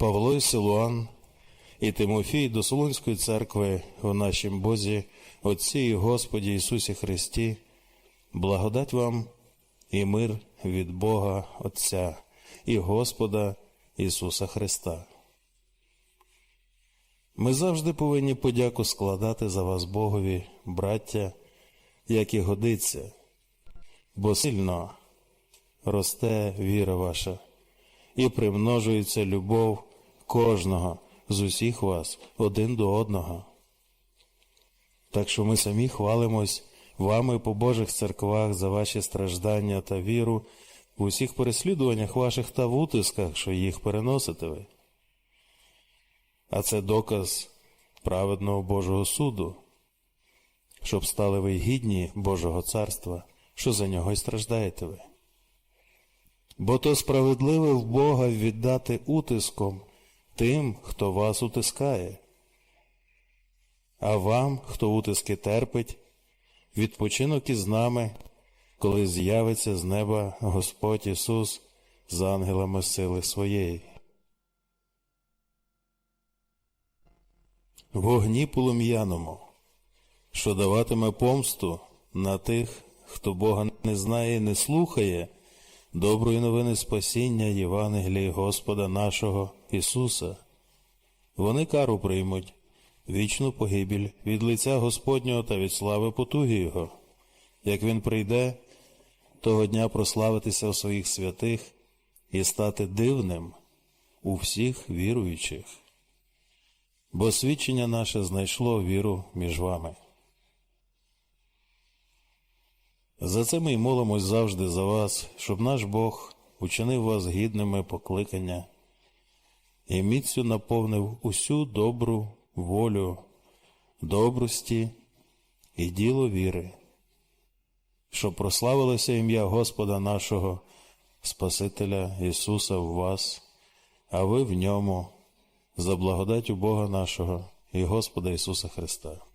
Павло і Силуан і Тимофій до Солонської церкви в нашім Бозі, Отці і Господі Ісусі Христі, благодать вам і мир від Бога Отця і Господа Ісуса Христа. Ми завжди повинні подяку складати за вас Богові, браття, як і годиться, бо сильно росте віра ваша і примножується любов кожного з усіх вас один до одного. Так що ми самі хвалимось вами по Божих церквах за ваші страждання та віру в усіх переслідуваннях ваших та в утисках, що їх переносите ви. А це доказ праведного Божого суду, щоб стали ви гідні Божого царства, що за нього й страждаєте ви. Бо то справедливе в Бога віддати утиском тим, хто вас утискає, а вам, хто утиски терпить, відпочинок із нами, коли з'явиться з неба Господь Ісус з ангелами сили своєї. Вогні полум'яному, що даватиме помсту на тих, хто Бога не знає і не слухає, доброї новини спасіння Євангелії Господа нашого Ісуса. Вони кару приймуть, вічну погибіль від лиця Господнього та від слави потуги Його. Як Він прийде, того дня прославитися у своїх святих і стати дивним у всіх віруючих. Бо свідчення наше знайшло віру між вами. За це ми й молимось завжди за вас, щоб наш Бог учинив вас гідними покликання і міцю наповнив усю добру волю, добрості і діло віри, щоб прославилося ім'я Господа нашого, Спасителя Ісуса в вас, а ви в ньому, за благодаттю Бога нашого і Господа Ісуса Христа.